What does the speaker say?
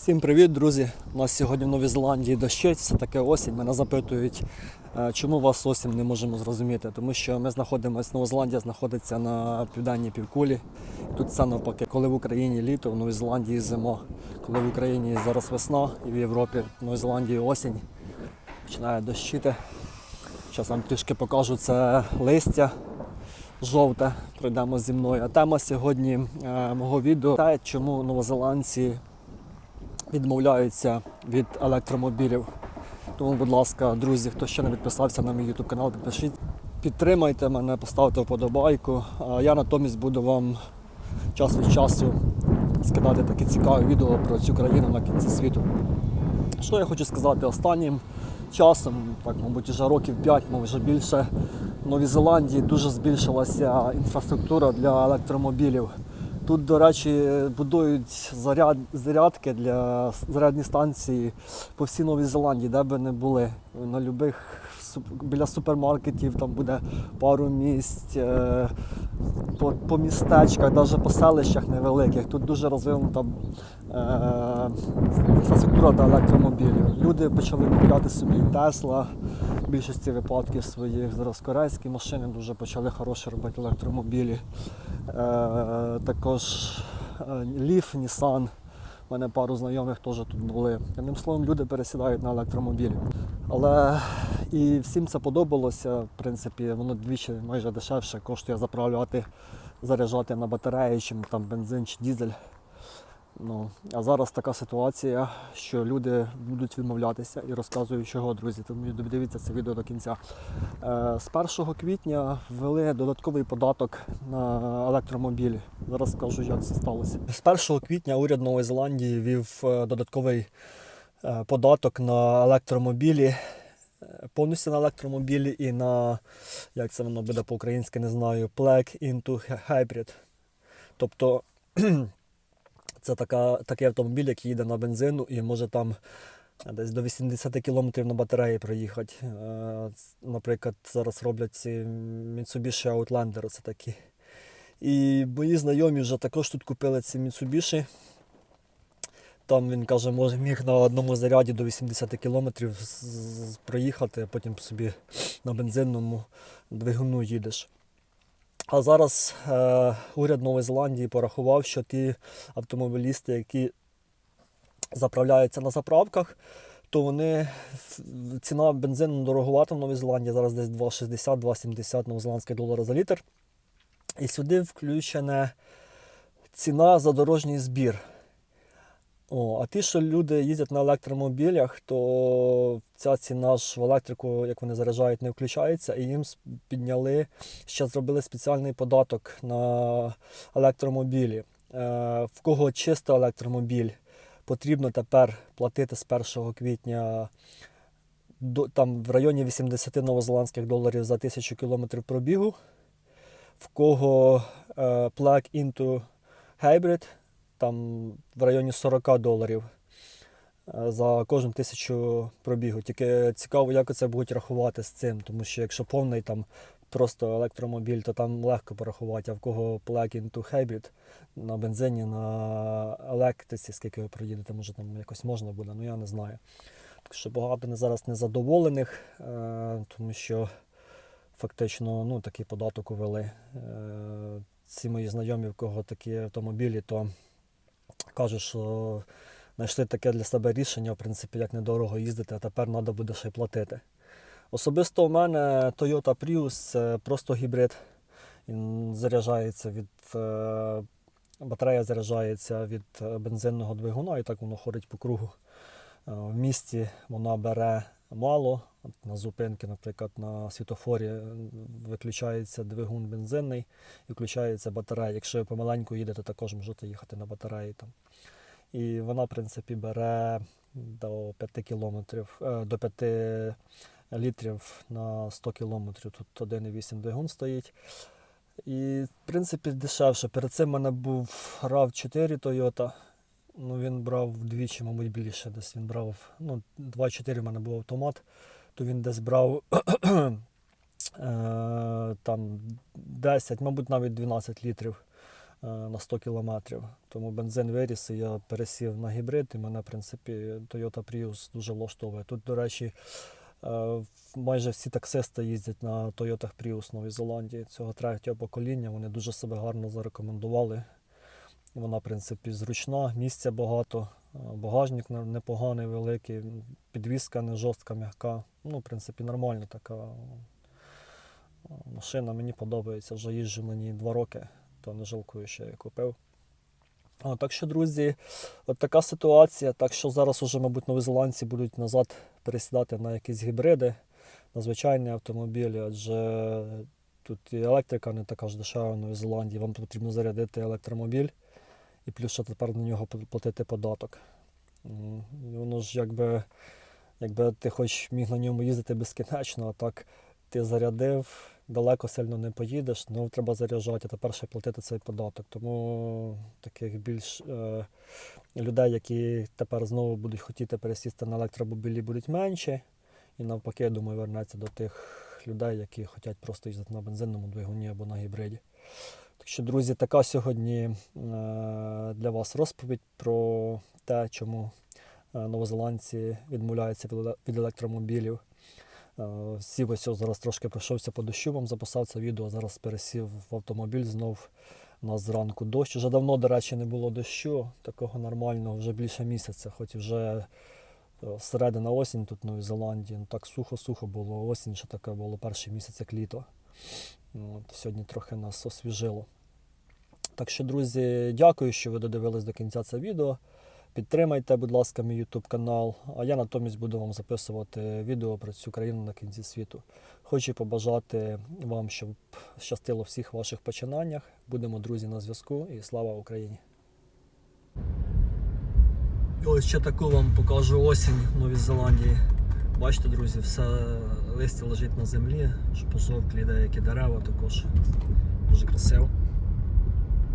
Всім привіт, друзі! У нас сьогодні в Новій Зеландії дощить, все таке осінь. Мене запитують, е, чому вас осінь не можемо зрозуміти. Тому що ми знаходимося, Нова Зеландія знаходиться на південній півкулі. Тут все навпаки, коли в Україні літо, в Новій Зеландії зима. Коли в Україні зараз весна і в Європі, в Новій Зеландії осінь. Починає дощити. Зараз вам трішки покажу це листя жовте. Пройдемо зі мною. А тема сьогодні е, мого відео те, чому новозеландці відмовляються від електромобілів. Тому, будь ласка, друзі, хто ще не підписався на мій YouTube канал, підпишіть, підтримайте мене, поставте вподобайку. А я натомість буду вам час від часу скидати такі цікаві відео про цю країну на кінці світу. Що я хочу сказати останнім часом, так, мабуть, вже років 5, може більше, в Новій Зеландії дуже збільшилася інфраструктура для електромобілів. Тут, до речі, будують заряд, зарядки для зарядні станції по всій Новій Зеландії, де би не були. На любих біля супермаркетів там буде пару місць, е, по, по містечках, навіть по селищах невеликих. Тут дуже розвинута е, інфраструктура для електромобілів. Люди почали купляти собі Тесла. В більшості випадків своїх зараз корейські машини дуже почали хороші робити електромобілі. Е, також Ліф, Нісан. У мене пару знайомих теж тут були. Одним словом, люди пересідають на електромобілі. Але і всім це подобалося. В принципі, воно двічі майже дешевше коштує заправляти, заряджати на батареї, чим там бензин чи дізель. Ну, а зараз така ситуація, що люди будуть відмовлятися і розказую, чого, друзі. Тому дивіться це відео до кінця. Е, З 1 квітня ввели додатковий податок на електромобілі. Зараз скажу, як це сталося. З 1 квітня уряд Нової Зеландії ввів е, додатковий е, податок на електромобілі, повністю на електромобілі і на, як це воно буде по-українськи, не знаю, plug into hybrid. Тобто це така, такий автомобіль, який їде на бензину і може там е, десь до 80 км на батареї проїхати. Е, Наприклад, зараз роблять ці Mitsubishi Outlander, це такі. І мої знайомі вже також тут купили ці Mitsubishi. Там він каже, може міг на одному заряді до 80 км проїхати, а потім собі на бензинному двигуну їдеш. А зараз е, уряд Нової Зеландії порахував, що ті автомобілісти, які заправляються на заправках, то вони ціна бензину дороговата в Новій Зеландії, зараз десь 2,60-2,70 новозеландських долара за літр. І сюди включена ціна за дорожній збір. О, а ті, що люди їздять на електромобілях, то ця ціна ж в електрику, як вони заряджають, не включається, і їм підняли, ще зробили спеціальний податок на електромобілі. Е, в кого чисто електромобіль, потрібно тепер платити з 1 квітня до, там, в районі 80 новозеландських доларів за 1000 кілометрів пробігу. В кого е, plug into hybrid, там в районі 40 доларів е, за кожну тисячу пробігу. Тільки цікаво, як це будуть рахувати з цим, тому що якщо повний там просто електромобіль, то там легко порахувати, а в кого plug into hybrid на бензині, на електриці, скільки ви проїдете, може там якось можна буде, ну я не знаю. Так що багато зараз незадоволених, е, тому що фактично ну, такий податок увели. Е, ці мої знайомі, в кого такі автомобілі, то кажуть, що знайшли таке для себе рішення, в принципі, як недорого їздити, а тепер треба буде ще й платити. Особисто у мене Toyota Prius це просто гібрид. Він заряджається від е, батарея заряджається від е, бензинного двигуна, і так воно ходить по кругу. Е, В місті вона бере мало. На зупинки, наприклад, на світофорі е, виключається двигун бензинний і включається батарея. Якщо ви помаленьку їдете, також можете їхати на батареї там. І вона, в принципі, бере до 5 кілометрів, е, до 5 літрів на 100 кілометрів. Тут 1,8 двигун стоїть. І, в принципі, дешевше. Перед цим в мене був RAV4 Toyota. Ну, він брав вдвічі, мабуть, більше. Десь він брав. Ну, 2,4 в мене був автомат, то він десь брав е, там 10, мабуть, навіть 12 літрів. е, на 100 кілометрів. Тому бензин виріс, і я пересів на гібрид, і мене, в принципі, Toyota Prius дуже влаштовує. Тут, до речі, е, майже всі таксисти їздять на Toyota Prius Новій Зеландії цього третього покоління. Вони дуже себе гарно зарекомендували. Вона, в принципі, зручна, місця багато, е, багажник непоганий, великий, підвізка не жорстка, м'яка. Ну, в принципі, нормальна така е, машина. Мені подобається. Вже їжджу на ній два роки, то не жалкую, що я купив. А, так що, друзі, от така ситуація. Так що зараз уже, мабуть, новозеландці будуть назад пересідати на якісь гібриди, на звичайні автомобілі, адже тут і електрика не така ж дешева в Новій Зеландії. Вам потрібно зарядити електромобіль і плюс ще тепер на нього платити податок. І воно ж якби, якби ти хоч міг на ньому їздити безкінечно, а так ти зарядив, далеко сильно не поїдеш, знову треба заряджати, а тепер ще платити цей податок. Тому таких більш е, людей, які тепер знову будуть хотіти пересісти на електромобілі, будуть менше. І навпаки, я думаю, вернеться до тих людей, які хочуть просто їздити на бензинному двигуні або на гібриді. Що, друзі, така сьогодні е, для вас розповідь про те, чому е, новозеландці відмовляються від електромобілів. Е, Сів ось зараз трошки пройшовся по дощу, вам записав це відео. Зараз пересів в автомобіль знов. У нас зранку дощ. Вже давно, до речі, не було дощу, такого нормального, вже більше місяця, хоч вже середина осінь тут в Новій Зеландії. Ну, так сухо-сухо було. Осінь ще таке було перший місяць, як літо. Ну, От, сьогодні трохи нас освіжило. Так що, друзі, дякую, що ви додивились до кінця це відео. Підтримайте, будь ласка, мій YouTube канал. А я натомість буду вам записувати відео про цю країну на кінці світу. Хочу побажати вам, щоб щастило всіх ваших починаннях. Будемо друзі на зв'язку і слава Україні! І ось ще таку вам покажу осінь в Новій Зеландії. Бачите, друзі, все листя лежить на землі, що пожовклі деякі дерева також. Дуже красиво.